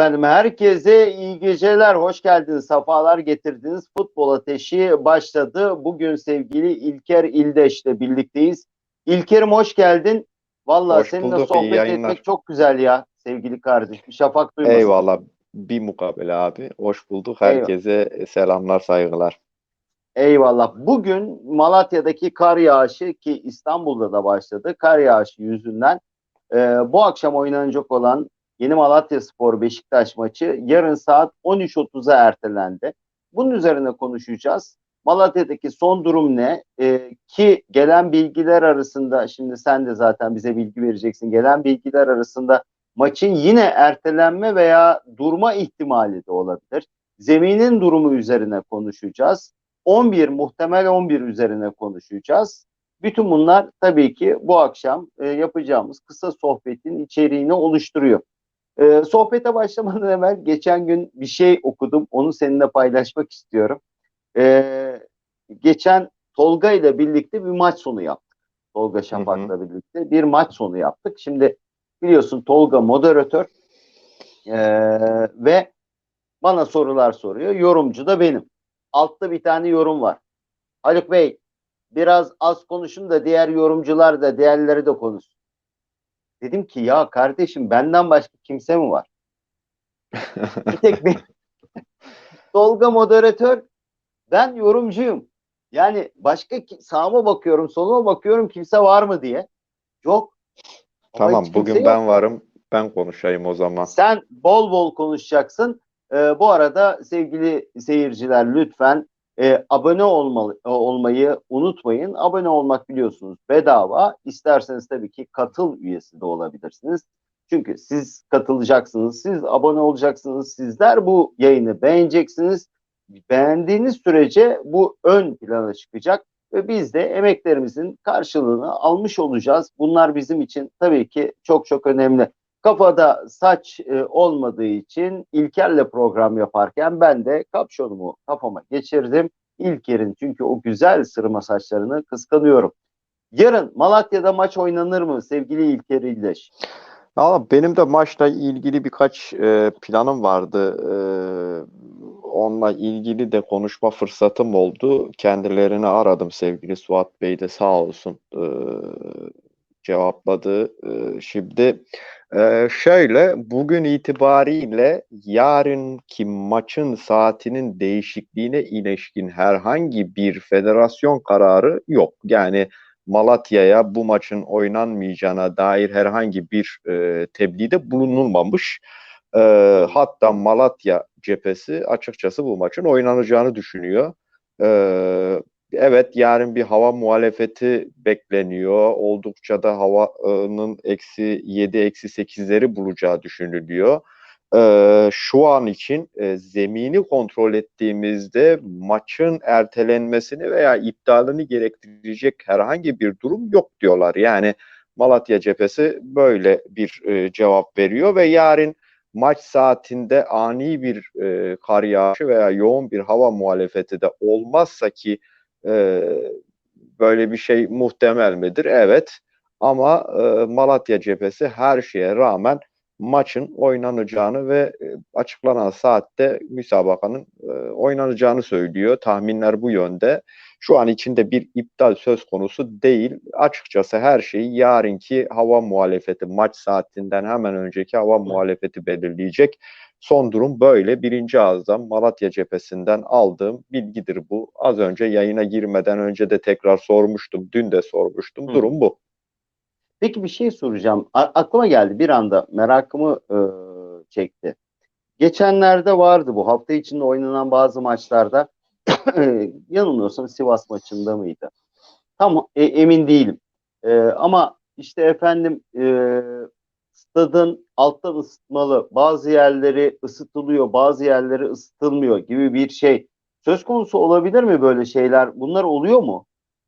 Efendim herkese iyi geceler, hoş geldiniz, safalar getirdiniz. Futbol ateşi başladı. Bugün sevgili İlker İldeş'le birlikteyiz. İlker'im hoş geldin. Vallahi Hoş seninle bulduk, sohbet etmek çok güzel ya sevgili kardeşim. Şafak duymasın. Eyvallah. Bir mukabele abi. Hoş bulduk. Eyvallah. Herkese selamlar, saygılar. Eyvallah. Bugün Malatya'daki kar yağışı ki İstanbul'da da başladı. Kar yağışı yüzünden e, bu akşam oynanacak olan Yeni Malatya Spor Beşiktaş maçı yarın saat 13.30'a ertelendi. Bunun üzerine konuşacağız. Malatya'daki son durum ne? E, ki gelen bilgiler arasında şimdi sen de zaten bize bilgi vereceksin. Gelen bilgiler arasında maçın yine ertelenme veya durma ihtimali de olabilir. Zeminin durumu üzerine konuşacağız. 11 muhtemel 11 üzerine konuşacağız. Bütün bunlar tabii ki bu akşam e, yapacağımız kısa sohbetin içeriğini oluşturuyor. E, sohbete başlamadan evvel geçen gün bir şey okudum. Onu seninle paylaşmak istiyorum. E, geçen Tolga ile birlikte bir maç sonu yaptık. Tolga Şafak'la birlikte bir maç sonu yaptık. Şimdi biliyorsun Tolga moderatör e, ve bana sorular soruyor. Yorumcu da benim altta bir tane yorum var. Haluk Bey biraz az konuşun da diğer yorumcular da diğerleri de konuşsun. Dedim ki ya kardeşim benden başka kimse mi var? bir tek ben. Tolga moderatör ben yorumcuyum. Yani başka sağıma bakıyorum soluma bakıyorum kimse var mı diye. Yok. Ama Tamam, bugün yok. ben varım. Ben konuşayım o zaman. Sen bol bol konuşacaksın. Ee, bu arada sevgili seyirciler lütfen e, abone olmalı, olmayı unutmayın. Abone olmak biliyorsunuz bedava. İsterseniz tabii ki katıl üyesi de olabilirsiniz. Çünkü siz katılacaksınız, siz abone olacaksınız, sizler bu yayını beğeneceksiniz. Beğendiğiniz sürece bu ön plana çıkacak ve biz de emeklerimizin karşılığını almış olacağız. Bunlar bizim için tabii ki çok çok önemli. Kafada saç e, olmadığı için İlker'le program yaparken ben de kapşonumu kafama geçirdim. İlker'in çünkü o güzel sırma saçlarını kıskanıyorum. Yarın Malatya'da maç oynanır mı sevgili İlker İldeş? Ama benim de maçla ilgili birkaç e, planım vardı. E, onunla ilgili de konuşma fırsatım oldu. Kendilerini aradım sevgili Suat Bey de sağ olsun e, cevapladı. E, şimdi e, şöyle bugün itibariyle yarınki maçın saatinin değişikliğine ilişkin herhangi bir federasyon kararı yok. Yani Malatya'ya bu maçın oynanmayacağına dair herhangi bir e, tebliğde bulunulmamış. E, hatta Malatya cephesi açıkçası bu maçın oynanacağını düşünüyor. E, evet yarın bir hava muhalefeti bekleniyor. Oldukça da havanın eksi 7 eksi 8'leri bulacağı düşünülüyor. Ee, şu an için e, zemini kontrol ettiğimizde maçın ertelenmesini veya iptalini gerektirecek herhangi bir durum yok diyorlar. Yani Malatya cephesi böyle bir e, cevap veriyor ve yarın maç saatinde ani bir e, kar yağışı veya yoğun bir hava muhalefeti de olmazsa ki e, böyle bir şey muhtemel midir? Evet. Ama e, Malatya cephesi her şeye rağmen maçın oynanacağını ve e, açıklanan saatte müsabakanın e, oynanacağını söylüyor. Tahminler bu yönde. Şu an içinde bir iptal söz konusu değil. Açıkçası her şeyi yarınki hava muhalefeti maç saatinden hemen önceki hava muhalefeti belirleyecek. Son durum böyle. Birinci ağızdan Malatya cephesinden aldığım bilgidir bu. Az önce yayına girmeden önce de tekrar sormuştum. Dün de sormuştum. Hı. Durum bu. Peki bir şey soracağım. A- aklıma geldi bir anda merakımı e, çekti. Geçenlerde vardı bu hafta içinde oynanan bazı maçlarda yanılmıyorsam Sivas maçında mıydı? Tam e, emin değilim. E, ama işte efendim e, stadın alttan ısıtmalı bazı yerleri ısıtılıyor bazı yerleri ısıtılmıyor gibi bir şey söz konusu olabilir mi böyle şeyler? Bunlar oluyor mu?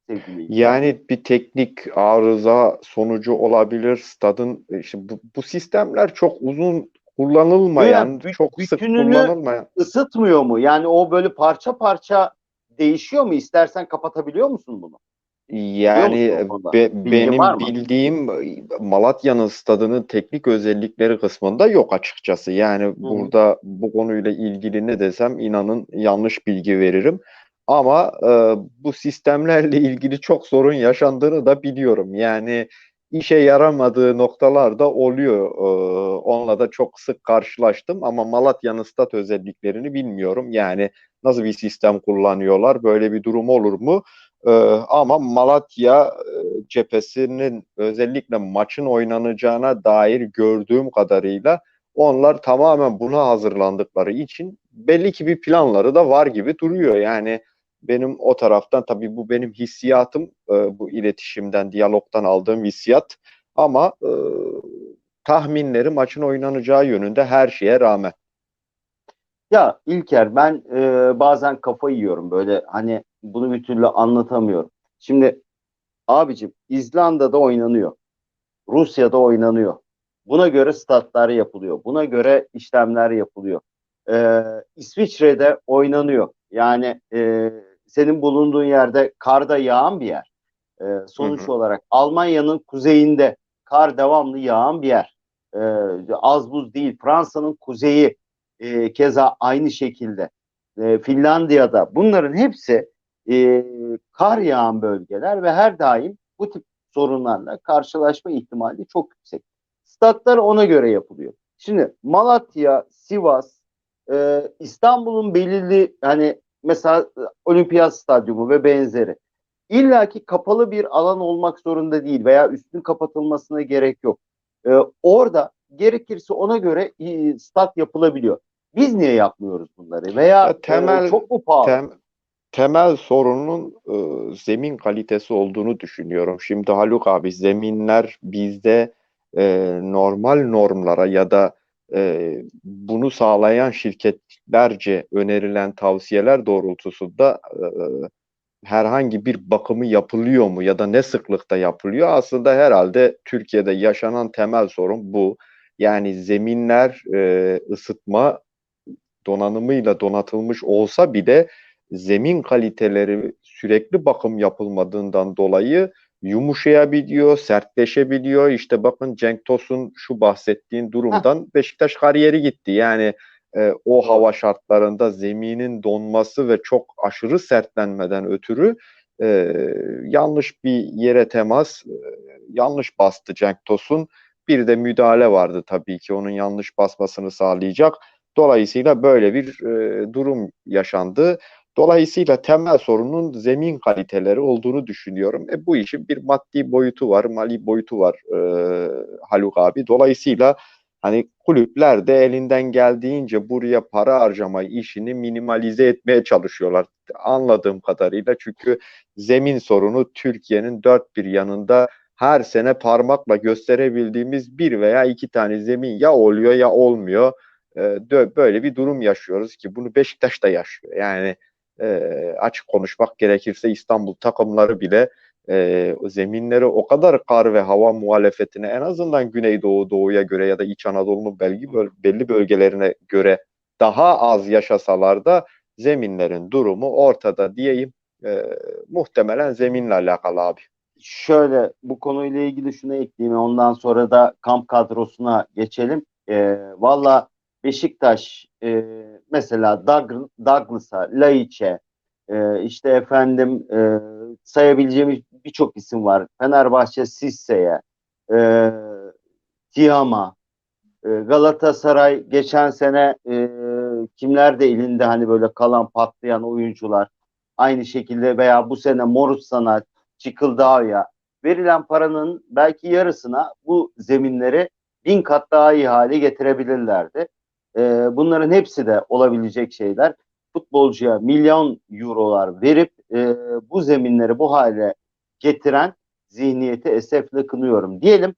Sevgili? Yani bir teknik arıza sonucu olabilir. Stadın işte bu, bu sistemler çok uzun kullanılmayan, Yani çok sık kullanılmayan. ısıtmıyor mu? Yani o böyle parça parça değişiyor mu? İstersen kapatabiliyor musun bunu? Yani be- benim bildiğim Malatya'nın stadının teknik özellikleri kısmında yok açıkçası. Yani burada bu konuyla ilgili ne desem inanın yanlış bilgi veririm. Ama e, bu sistemlerle ilgili çok sorun yaşandığını da biliyorum. Yani işe yaramadığı noktalar da oluyor. E, onunla da çok sık karşılaştım ama Malatya'nın stat özelliklerini bilmiyorum. Yani nasıl bir sistem kullanıyorlar, böyle bir durum olur mu? Ee, ama Malatya e, cephesinin özellikle maçın oynanacağına dair gördüğüm kadarıyla onlar tamamen buna hazırlandıkları için belli ki bir planları da var gibi duruyor. Yani benim o taraftan tabii bu benim hissiyatım e, bu iletişimden, diyalogtan aldığım hissiyat ama e, tahminleri maçın oynanacağı yönünde her şeye rağmen. Ya İlker ben e, bazen kafa yiyorum böyle hani bunu bir türlü anlatamıyorum. Şimdi abicim İzlanda'da oynanıyor. Rusya'da oynanıyor. Buna göre statlar yapılıyor. Buna göre işlemler yapılıyor. E, İsviçre'de oynanıyor. Yani e, senin bulunduğun yerde karda yağan bir yer. E, sonuç Hı hı. olarak Almanya'nın kuzeyinde kar devamlı yağan bir yer. E, az buz değil. Fransa'nın kuzeyi e, keza aynı şekilde. E, Finlandiya'da bunların hepsi e, kar yağan bölgeler ve her daim bu tip sorunlarla karşılaşma ihtimali çok yüksek. Statlar ona göre yapılıyor. Şimdi Malatya, Sivas, e, İstanbul'un belirli hani mesela e, Olimpiyat Stadyumu ve benzeri illaki kapalı bir alan olmak zorunda değil veya üstün kapatılmasına gerek yok. E, orada gerekirse ona göre e, stat yapılabiliyor. Biz niye yapmıyoruz bunları? Veya Ya temel- e, çok mu pahalı? Tem- temel sorunun e, zemin kalitesi olduğunu düşünüyorum. Şimdi Haluk abi zeminler bizde e, normal normlara ya da e, bunu sağlayan şirketlerce önerilen tavsiyeler doğrultusunda e, herhangi bir bakımı yapılıyor mu ya da ne sıklıkta yapılıyor? Aslında herhalde Türkiye'de yaşanan temel sorun bu. Yani zeminler e, ısıtma donanımıyla donatılmış olsa bile zemin kaliteleri sürekli bakım yapılmadığından dolayı yumuşayabiliyor, sertleşebiliyor. İşte bakın Cenk Tosun şu bahsettiğin durumdan Beşiktaş kariyeri gitti. Yani e, o hava şartlarında zeminin donması ve çok aşırı sertlenmeden ötürü e, yanlış bir yere temas, e, yanlış bastı Cenk Tosun. Bir de müdahale vardı tabii ki onun yanlış basmasını sağlayacak. Dolayısıyla böyle bir e, durum yaşandı. Dolayısıyla temel sorunun zemin kaliteleri olduğunu düşünüyorum. E, bu işin bir maddi boyutu var, mali boyutu var e, Haluk abi. Dolayısıyla hani kulüpler de elinden geldiğince buraya para harcama işini minimalize etmeye çalışıyorlar. Anladığım kadarıyla çünkü zemin sorunu Türkiye'nin dört bir yanında her sene parmakla gösterebildiğimiz bir veya iki tane zemin ya oluyor ya olmuyor. E, böyle bir durum yaşıyoruz ki bunu Beşiktaş da yaşıyor. Yani e, açık konuşmak gerekirse İstanbul takımları bile e, zeminleri o kadar kar ve hava muhalefetine en azından Güneydoğu Doğu'ya göre ya da İç Anadolu'nun belli, böl- belli bölgelerine göre daha az yaşasalar da zeminlerin durumu ortada diyeyim. E, muhtemelen zeminle alakalı abi. Şöyle bu konuyla ilgili şunu ekleyeyim. Ondan sonra da kamp kadrosuna geçelim. E, Valla Beşiktaş e, mesela Doug- Douglas'a, Laiç'e, e, işte efendim e, sayabileceğimiz birçok isim var. Fenerbahçe Sisse'ye, e, Tiam'a, e, Galatasaray geçen sene e, kimler de elinde hani böyle kalan patlayan oyuncular aynı şekilde veya bu sene Morussan'a, Çıkıldağ'a verilen paranın belki yarısına bu zeminleri bin kat daha iyi hale getirebilirlerdi. E, bunların hepsi de olabilecek şeyler. Futbolcuya milyon eurolar verip e, bu zeminleri bu hale getiren zihniyeti esefle kınıyorum. Diyelim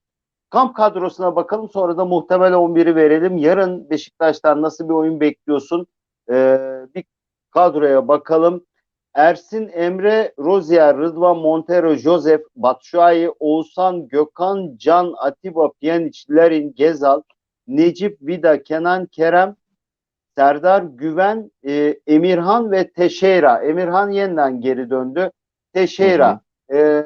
kamp kadrosuna bakalım sonra da muhtemel 11'i verelim. Yarın Beşiktaş'tan nasıl bir oyun bekliyorsun? E, bir kadroya bakalım. Ersin, Emre, Rozier, Rıdvan, Montero, Josef, Batshuayi, Oğuzhan, Gökhan, Can, Atiba, Pjanic, Larin, Gezal, Necip, Vida, Kenan, Kerem, Serdar, Güven, e, Emirhan ve Teşeyra. Emirhan yeniden geri döndü. Teşeyra. E,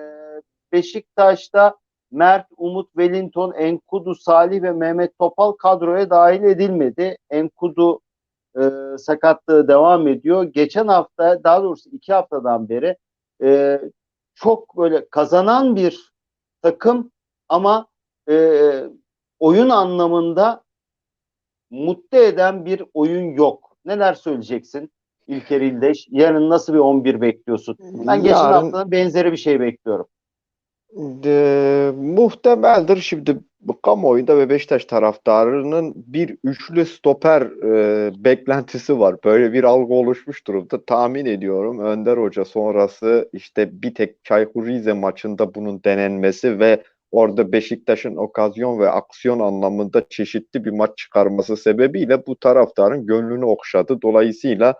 Beşiktaş'ta Mert, Umut, Wellington, Enkudu, Salih ve Mehmet Topal kadroya dahil edilmedi. Enkudu e, sakatlığı devam ediyor. Geçen hafta daha doğrusu iki haftadan beri e, çok böyle kazanan bir takım ama e, oyun anlamında mutlu eden bir oyun yok. Neler söyleyeceksin İlker İldeş? Yarın nasıl bir 11 bekliyorsun? Ben geçen Yarın- haftanın benzeri bir şey bekliyorum. De, muhtemeldir şimdi bu kamuoyunda ve Beşiktaş taraftarının bir üçlü stoper e, beklentisi var. Böyle bir algı oluşmuş durumda. Tahmin ediyorum Önder Hoca sonrası işte bir tek Çaykur Rize maçında bunun denenmesi ve orada Beşiktaş'ın okazyon ve aksiyon anlamında çeşitli bir maç çıkarması sebebiyle bu taraftarın gönlünü okşadı. Dolayısıyla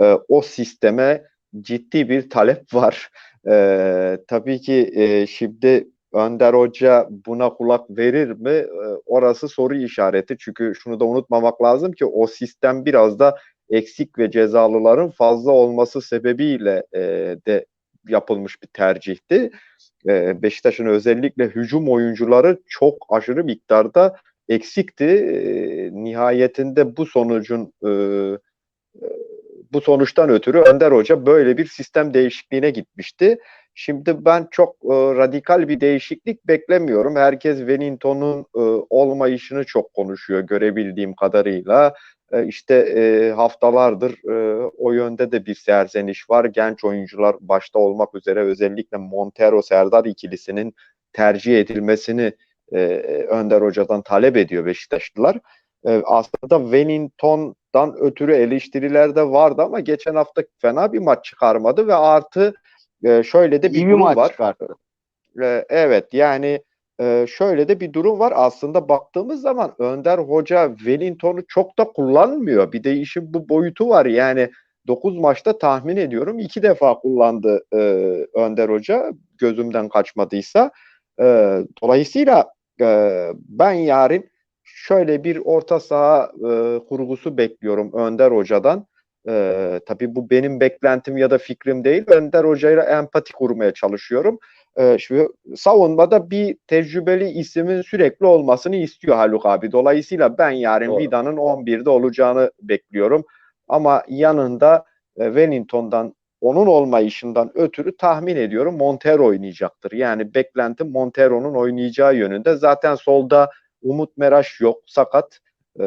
e, o sisteme ciddi bir talep var. Ee, tabii ki e, şimdi Önder Hoca buna kulak verir mi? Ee, orası soru işareti. Çünkü şunu da unutmamak lazım ki o sistem biraz da eksik ve cezalıların fazla olması sebebiyle e, de yapılmış bir tercihti. E, Beşiktaş'ın özellikle hücum oyuncuları çok aşırı miktarda eksikti. E, nihayetinde bu sonucun e, bu sonuçtan ötürü Önder Hoca böyle bir sistem değişikliğine gitmişti. Şimdi ben çok e, radikal bir değişiklik beklemiyorum. Herkes Wellington'un e, olmayışını çok konuşuyor görebildiğim kadarıyla. E, işte e, haftalardır e, o yönde de bir serzeniş var. Genç oyuncular başta olmak üzere özellikle Montero Serdar ikilisinin tercih edilmesini e, Önder Hoca'dan talep ediyor Beşiktaşlılar. E, aslında Wellington'dan ötürü eleştiriler de vardı ama geçen hafta fena bir maç çıkarmadı ve artı e, şöyle de bir İyi durum maç var. çıkarttı. E, evet yani e, şöyle de bir durum var. Aslında baktığımız zaman Önder Hoca Wellington'u çok da kullanmıyor. Bir de işin bu boyutu var. Yani 9 maçta tahmin ediyorum 2 defa kullandı e, Önder Hoca gözümden kaçmadıysa. E, dolayısıyla e, ben yarın şöyle bir orta saha e, kurgusu bekliyorum Önder Hoca'dan. E, tabii bu benim beklentim ya da fikrim değil. Önder Hoca'yla empati kurmaya çalışıyorum. E, şu savunmada bir tecrübeli isimin sürekli olmasını istiyor Haluk abi. Dolayısıyla ben yarın Doğru. Vida'nın 11'de olacağını bekliyorum. Ama yanında e, Wellington'dan onun olmayışından ötürü tahmin ediyorum Montero oynayacaktır. Yani beklentim Montero'nun oynayacağı yönünde. Zaten solda Umut Meraş yok, sakat. Ee,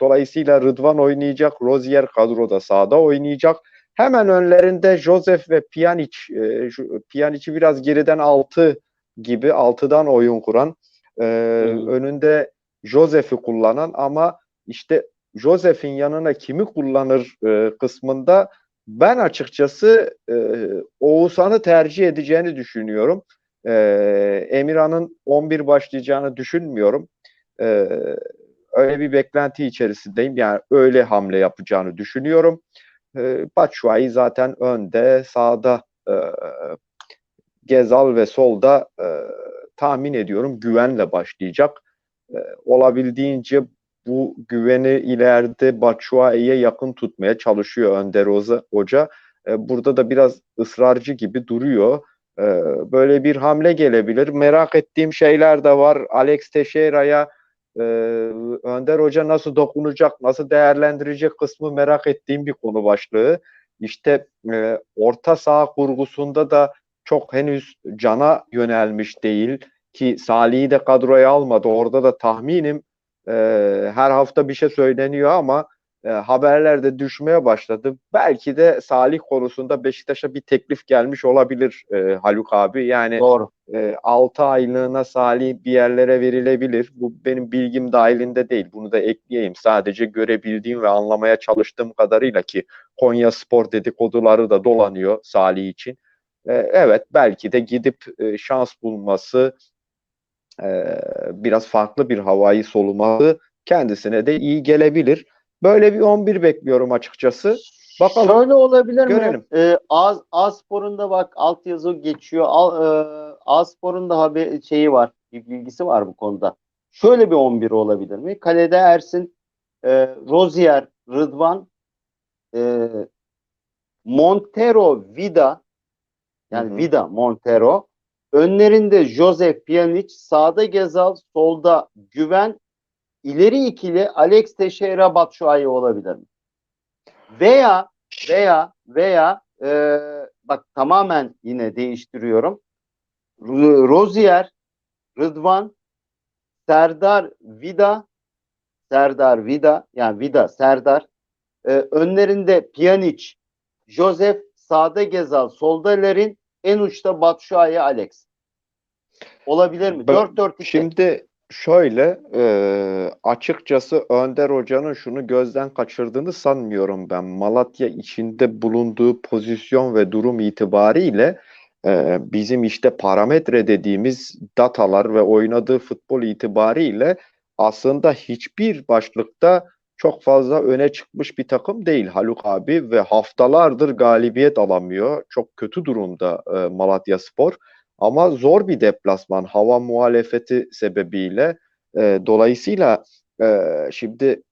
dolayısıyla Rıdvan oynayacak, Rozier kadroda sağda oynayacak. Hemen önlerinde Josef ve Pjanic, e, Pjanic'i biraz geriden 6 gibi 6'dan oyun kuran, e, Hı. önünde Josef'i kullanan ama işte Josef'in yanına kimi kullanır e, kısmında ben açıkçası e, Oğuzhan'ı tercih edeceğini düşünüyorum. E, Emirhan'ın 11 başlayacağını düşünmüyorum. E, öyle bir beklenti içerisindeyim. Yani öyle hamle yapacağını düşünüyorum. E, Batshuayi zaten önde, sağda e, Gezal ve solda e, tahmin ediyorum güvenle başlayacak. E, olabildiğince bu güveni ileride Batshuayi'ye yakın tutmaya çalışıyor Önder Oza- Hoca. E, burada da biraz ısrarcı gibi duruyor. E, böyle bir hamle gelebilir. Merak ettiğim şeyler de var. Alex Teixeira'ya e, Önder Hoca nasıl dokunacak, nasıl değerlendirecek kısmı merak ettiğim bir konu başlığı. İşte e, orta saha kurgusunda da çok henüz cana yönelmiş değil ki Salih'i de kadroya almadı. Orada da tahminim e, her hafta bir şey söyleniyor ama e, haberler de düşmeye başladı. Belki de Salih konusunda Beşiktaş'a bir teklif gelmiş olabilir e, Haluk abi. Yani Doğru. e, 6 aylığına Salih bir yerlere verilebilir. Bu benim bilgim dahilinde değil. Bunu da ekleyeyim. Sadece görebildiğim ve anlamaya çalıştığım kadarıyla ki Konya Spor dedikoduları da dolanıyor Salih için. E, evet belki de gidip e, şans bulması e, biraz farklı bir havayı soluması kendisine de iyi gelebilir. Böyle bir 11 bekliyorum açıkçası. Bakalım. Şöyle olabilir Görelim. mi? Ee, A, A Spor'un da bak altyazı geçiyor. A, e, A Spor'un da haber şeyi var. Bir bilgisi var bu konuda. Şöyle bir 11 olabilir mi? Kalede Ersin, e, Rozier, Rıdvan, e, Montero, Vida yani Hı hı. Vida, Montero, Önlerinde Josef Pjanic, sağda Gezal, solda Güven, ileri ikili Alex Teixeira Batshuayi olabilir mi? Veya veya veya e, bak tamamen yine değiştiriyorum. R- Rozier, Rıdvan, Serdar Vida, Serdar Vida yani Vida Serdar e, önlerinde Pjanic, Josef, sağda Gezal, solda Lerin, en uçta Batshuayi Alex. Olabilir mi? Ben- 4-4-2. Şimdi şöyle e, açıkçası Önder Hoca'nın şunu gözden kaçırdığını sanmıyorum ben. Malatya içinde bulunduğu pozisyon ve durum itibariyle e, bizim işte parametre dediğimiz datalar ve oynadığı futbol itibariyle aslında hiçbir başlıkta çok fazla öne çıkmış bir takım değil Haluk abi ve haftalardır galibiyet alamıyor. Çok kötü durumda e, Malatya Spor. Ama zor bir deplasman hava muhalefeti sebebiyle. E, dolayısıyla e, şimdi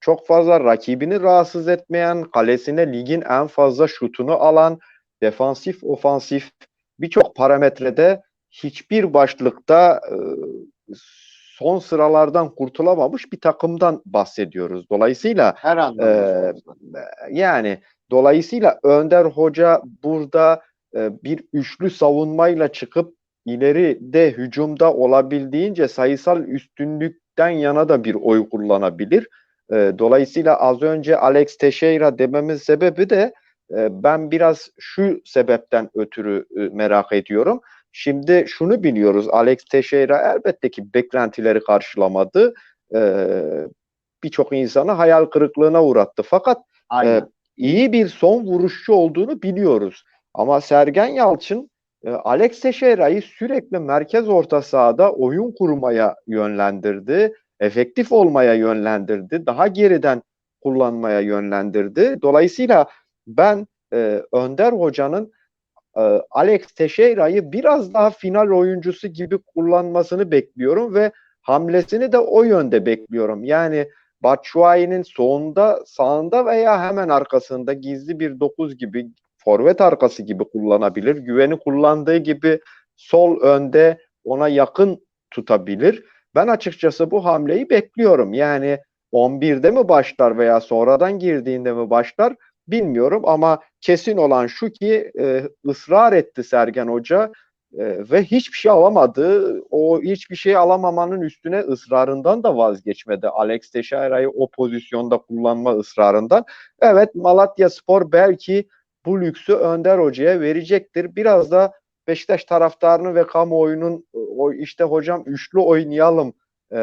çok fazla rakibini rahatsız etmeyen, kalesine ligin en fazla şutunu alan, defansif, ofansif birçok parametrede hiçbir başlıkta e, son sıralardan kurtulamamış bir takımdan bahsediyoruz. Dolayısıyla Her anlamda. Sonunda. yani dolayısıyla Önder Hoca burada e, bir üçlü savunmayla çıkıp ileride hücumda olabildiğince sayısal üstünlükten yana da bir oy kullanabilir. E, dolayısıyla az önce Alex Teixeira dememin sebebi de e, ben biraz şu sebepten ötürü e, merak ediyorum. Şimdi şunu biliyoruz. Alex Teixeira elbette ki beklentileri karşılamadı. E, Birçok insanı hayal kırıklığına uğrattı. Fakat Aynen. e, iyi bir son vuruşçu olduğunu biliyoruz. Ama Sergen Yalçın e, Alex Teixeira'yı sürekli merkez orta sahada oyun kurmaya yönlendirdi. Efektif olmaya yönlendirdi. Daha geriden kullanmaya yönlendirdi. Dolayısıyla ben e, Önder Hoca'nın e, Alex Teixeira'yı biraz daha final oyuncusu gibi kullanmasını bekliyorum ve hamlesini de o yönde bekliyorum. Yani Batshuayi'nin solunda, sağında veya hemen arkasında gizli bir dokuz gibi, forvet arkası gibi kullanabilir. Güveni kullandığı gibi sol önde ona yakın tutabilir. Ben açıkçası bu hamleyi bekliyorum. Yani 11'de mi başlar veya sonradan girdiğinde mi başlar bilmiyorum ama kesin olan şu ki e, ısrar etti Sergen Hoca e, ve hiçbir şey alamadı. O hiçbir şey alamamanın üstüne ısrarından da vazgeçmedi. Alex Teixeira'yı o pozisyonda kullanma ısrarından. Evet Malatya Spor belki bu lüksü Önder Hoca'ya verecektir. Biraz da Beşiktaş taraftarının ve kamuoyunun o işte hocam üçlü oynayalım e,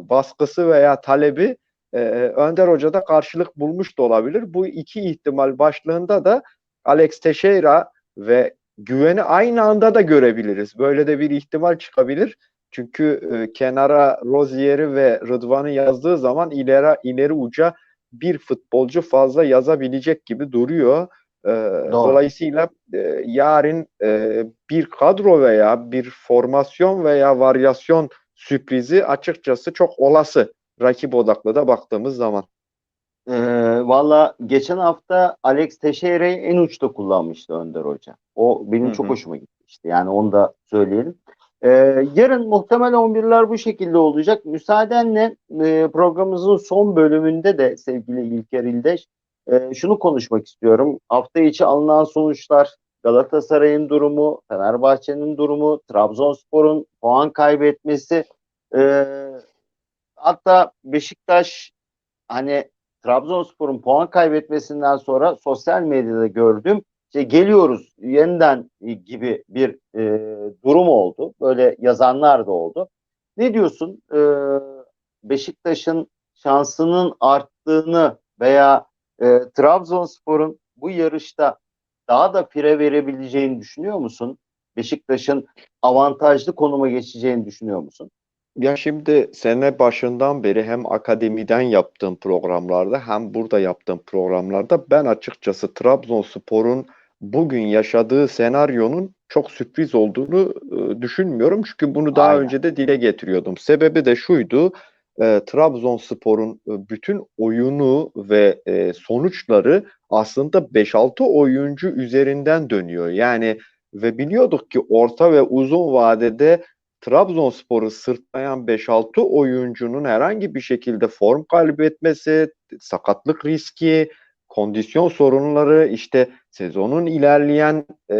baskısı veya talebi e, Önder Hoca da karşılık bulmuş da olabilir. Bu iki ihtimal başlığında da Alex Teixeira ve güveni aynı anda da görebiliriz. Böyle de bir ihtimal çıkabilir. Çünkü e, kenara Rozier'i ve Rıdvan'ı yazdığı zaman ileri ileri uca bir futbolcu fazla yazabilecek gibi duruyor. E, dolayısıyla e, yarın e, bir kadro veya bir formasyon veya varyasyon sürprizi açıkçası çok olası rakip odaklı da baktığımız zaman. Ee, Valla geçen hafta Alex Teixeira'yı en uçta kullanmıştı Önder Hoca. O benim Hı çok hoşuma gitmişti. Yani onu da söyleyelim. Ee, yarın muhtemel 11'ler bu şekilde olacak. Müsaadenle e, programımızın son bölümünde de sevgili İlker İldeş e, şunu konuşmak istiyorum. Hafta içi alınan sonuçlar, Galatasaray'ın durumu, Fenerbahçe'nin durumu, Trabzonspor'un puan kaybetmesi, e, hatta Beşiktaş hani Trabzonspor'un puan kaybetmesinden sonra sosyal medyada gördüm. İşte geliyoruz yeniden gibi bir e, durum oldu. Böyle yazanlar da oldu. Ne diyorsun? E, Beşiktaş'ın şansının arttığını veya e, Trabzonspor'un bu yarışta daha da pire verebileceğini düşünüyor musun? Beşiktaş'ın avantajlı konuma geçeceğini düşünüyor musun? Ya şimdi sene başından beri hem akademiden yaptığım programlarda hem burada yaptığım programlarda ben açıkçası Trabzonspor'un bugün yaşadığı senaryonun çok sürpriz olduğunu e, düşünmüyorum. Çünkü bunu daha Aynen. önce de dile getiriyordum. Sebebi de şuydu. E, Trabzonspor'un e, bütün oyunu ve e, sonuçları aslında 5-6 oyuncu üzerinden dönüyor. Yani ve biliyorduk ki orta ve uzun vadede Trabzonspor'u sırtlayan 5-6 oyuncunun herhangi bir şekilde form kaybetmesi, sakatlık riski, kondisyon sorunları, işte sezonun ilerleyen e,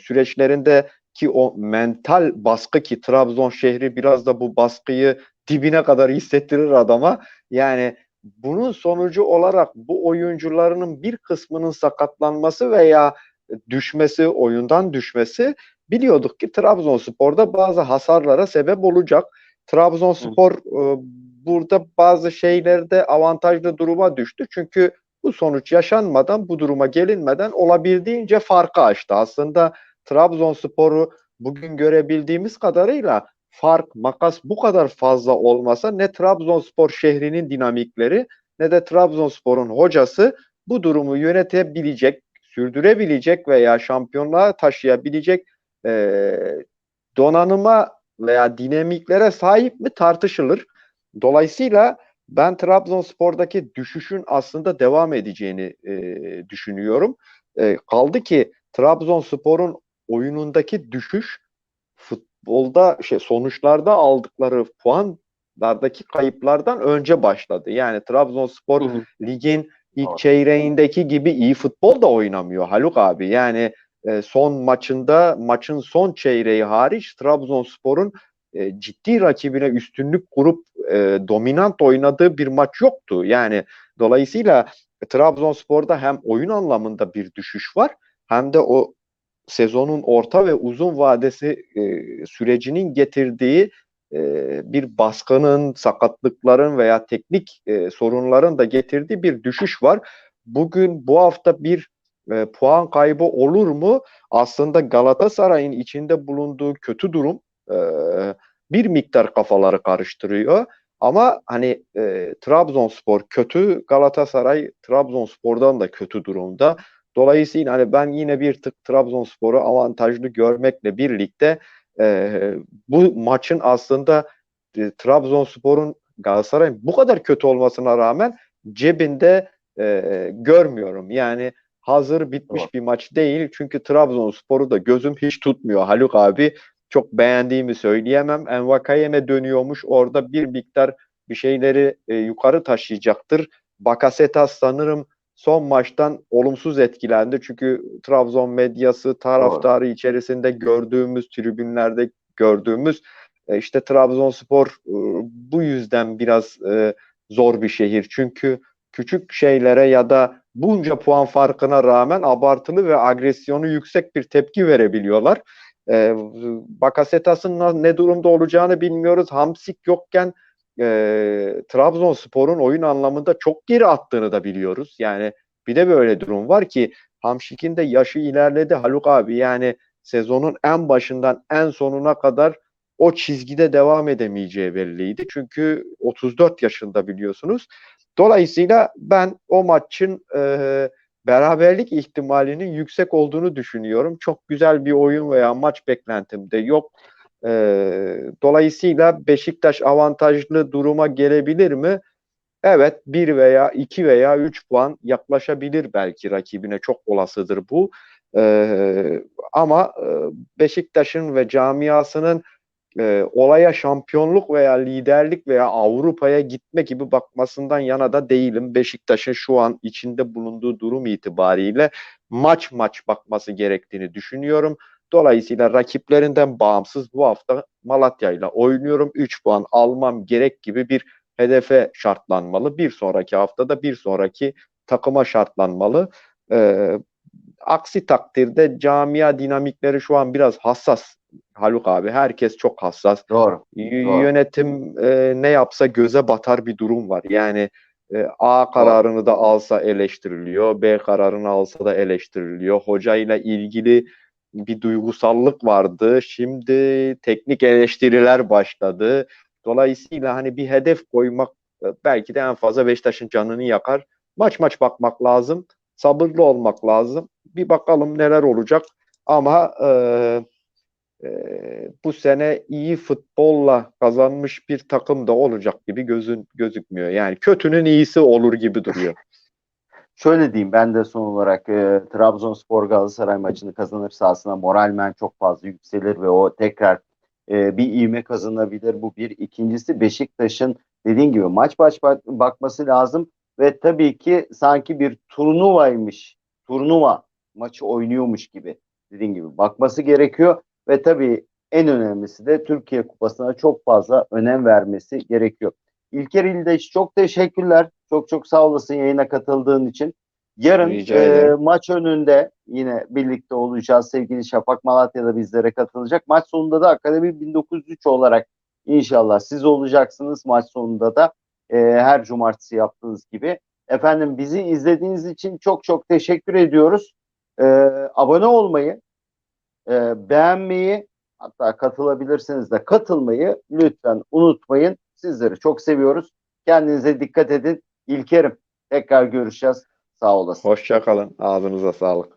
süreçlerinde ki o mental baskı ki Trabzon şehri biraz da bu baskıyı dibine kadar hissettirir adama. Yani bunun sonucu olarak bu oyuncularının bir kısmının sakatlanması veya düşmesi, oyundan düşmesi biliyorduk ki Trabzonspor'da bazı hasarlara sebep olacak. Trabzonspor e, burada bazı şeylerde avantajlı duruma düştü. Çünkü bu sonuç yaşanmadan, bu duruma gelinmeden olabildiğince farkı açtı. Aslında Trabzonspor'u bugün görebildiğimiz kadarıyla fark, makas bu kadar fazla olmasa ne Trabzonspor şehrinin dinamikleri ne de Trabzonspor'un hocası bu durumu yönetebilecek, sürdürebilecek veya şampiyonluğa taşıyabilecek e, donanıma veya dinamiklere sahip mi tartışılır. Dolayısıyla ben Trabzonspor'daki düşüşün aslında devam edeceğini e, düşünüyorum. E, kaldı ki Trabzonspor'un oyunundaki düşüş futbolda şey sonuçlarda aldıkları puanlardaki kayıplardan önce başladı. Yani Trabzonspor Hı hı. ligin ilk Doğru. çeyreğindeki gibi iyi futbol da oynamıyor Haluk abi. Yani e, son maçında maçın son çeyreği hariç Trabzonspor'un e, ciddi rakibine üstünlük kurup e, dominant oynadığı bir maç yoktu. Yani dolayısıyla Trabzonspor'da hem oyun anlamında bir düşüş var hem de o sezonun orta ve uzun vadesi e, sürecinin getirdiği e, bir baskının, sakatlıkların veya teknik e, sorunların da getirdiği bir düşüş var. Bugün bu hafta bir e, puan kaybı olur mu? Aslında Galatasaray'ın içinde bulunduğu kötü durum e, bir miktar kafaları karıştırıyor. Ama hani e, Trabzonspor kötü, Galatasaray Trabzonspor'dan da kötü durumda. Dolayısıyla hani ben yine bir tık Trabzonspor'u avantajlı görmekle birlikte e, bu maçın aslında e, Trabzonspor'un Galatasaray'ın bu kadar kötü olmasına rağmen cebinde e, görmüyorum. Yani hazır bitmiş bir maç değil. Çünkü Trabzonspor'u da gözüm hiç tutmuyor Haluk abi. Çok beğendiğimi söyleyemem. Envakayeme dönüyormuş. Orada bir miktar bir şeyleri e, yukarı taşıyacaktır. Bakasetas sanırım son maçtan olumsuz etkilendi. Çünkü Trabzon medyası taraftarı içerisinde gördüğümüz tribünlerde gördüğümüz e, işte Trabzonspor e, bu yüzden biraz e, zor bir şehir. Çünkü küçük şeylere ya da bunca puan farkına rağmen abartılı ve agresyonu yüksek bir tepki verebiliyorlar. E, Bakasetas'ın ne durumda olacağını bilmiyoruz. Hamsik yokken e, Trabzonspor'un oyun anlamında çok geri attığını da biliyoruz. Yani bir de böyle durum var ki Hamşik'in de yaşı ilerledi Haluk abi. Yani sezonun en başından en sonuna kadar o çizgide devam edemeyeceği belliydi. Çünkü 34 yaşında biliyorsunuz. Dolayısıyla ben o maçın e, beraberlik ihtimalinin yüksek olduğunu düşünüyorum. Çok güzel bir oyun veya maç beklentim de yok. E, dolayısıyla Beşiktaş avantajlı duruma gelebilir mi? Evet bir veya iki veya üç puan yaklaşabilir belki rakibine çok olasıdır bu. E, ama e, Beşiktaş'ın ve camiasının e, olaya şampiyonluk veya liderlik veya Avrupa'ya gitme gibi bakmasından yana da değilim. Beşiktaş'ın şu an içinde bulunduğu durum itibariyle maç maç bakması gerektiğini düşünüyorum. Dolayısıyla rakiplerinden bağımsız bu hafta Malatya ile oynuyorum. 3 puan almam gerek gibi bir hedefe şartlanmalı. Bir sonraki haftada bir sonraki takıma şartlanmalı. Ee, aksi takdirde camia dinamikleri şu an biraz hassas Haluk abi. Herkes çok hassas. Doğru. Y- Doğru. Yönetim e, ne yapsa göze batar bir durum var. Yani e, A kararını da alsa eleştiriliyor, B kararını alsa da eleştiriliyor. Hocayla ilgili bir duygusallık vardı. Şimdi teknik eleştiriler başladı. Dolayısıyla hani bir hedef koymak e, belki de en fazla Beşiktaş'ın canını yakar. Maç maç bakmak lazım. Sabırlı olmak lazım. Bir bakalım neler olacak. Ama e, e, bu sene iyi futbolla kazanmış bir takım da olacak gibi gözün gözükmüyor. Yani kötünün iyisi olur gibi duruyor. şöyle diyeyim ben de son olarak e, Trabzonspor Galatasaray maçını kazanırsa aslında moralmen çok fazla yükselir ve o tekrar e, bir ivme kazanabilir. Bu bir. İkincisi Beşiktaş'ın dediğin gibi maç baş bak- bakması lazım ve tabii ki sanki bir turnuvaymış, turnuva maçı oynuyormuş gibi dediğin gibi bakması gerekiyor ve tabii en önemlisi de Türkiye Kupası'na çok fazla önem vermesi gerekiyor. İlker İldeş çok teşekkürler. Çok çok sağ olasın yayına katıldığın için. Yarın e, maç önünde yine birlikte olacağız. Sevgili Şafak Malatya'da bizlere katılacak. Maç sonunda da Akademi 1903 olarak inşallah siz olacaksınız. Maç sonunda da e, her cumartesi yaptığınız gibi. Efendim bizi izlediğiniz için çok çok teşekkür ediyoruz. E, abone olmayı, e, beğenmeyi hatta katılabilirsiniz de katılmayı lütfen unutmayın. Sizleri çok seviyoruz. Kendinize dikkat edin. İlkerim tekrar görüşeceğiz. Sağ olasın. Hoşça kalın. Ağzınıza sağlık.